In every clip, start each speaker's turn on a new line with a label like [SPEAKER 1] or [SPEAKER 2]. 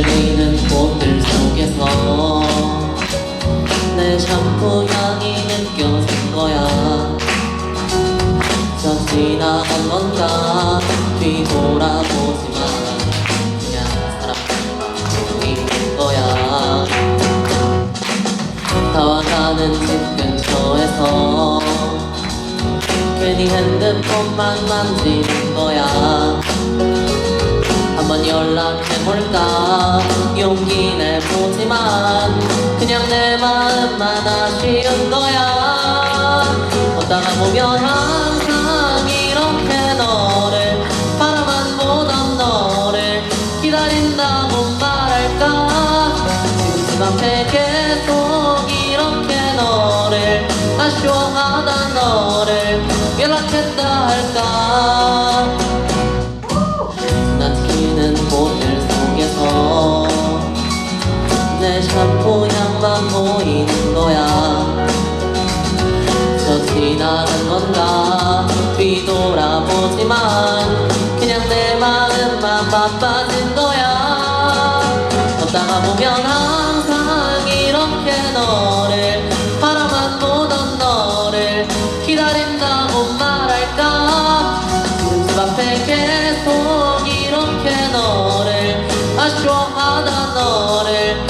[SPEAKER 1] 흔들리는 꽃들 속에서 내 샴푸 향이 느껴진 거야. 저 지나간 건가 뒤돌아보지 마 그냥 사람들만 보고 있는 거야. 다와가는 집 근처에서 괜히 핸드폰만 만지는 거야. 볼까. 용기 내보지만 그냥 내 마음만 아쉬운 거야. 걷다가 보면 항상 이렇게 너를 바라만 보던 너를 기다린다고 말할까. 지금 집 앞에 계속 이렇게 너를 아쉬워하던 너를 연락했다 할까 내 샴푸 향만 보이는 거야. 저 지나간 건가? 뒤돌아보지만 그냥 내 마음만 바빠진 거야. 걷다가 보면 항상 이렇게 너를 바라만 보던 너를 기다린다고 말할까? 지금 집 앞에 계속 이렇게 너를 아쉬워하다 너를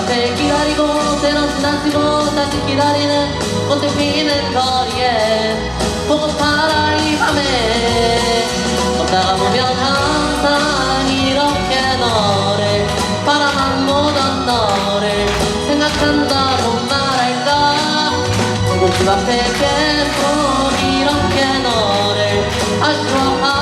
[SPEAKER 1] 앞에 기다리고 때론 지나치고 다시 기다리는 꽃들 피는 거리에 보고파라 이 밤에 걷다가 보면 항상 이렇게 너를 바라만 보던 너를 생각한다고 말할까? 지금 집 앞에 계속 이렇게 너를 아쉬워하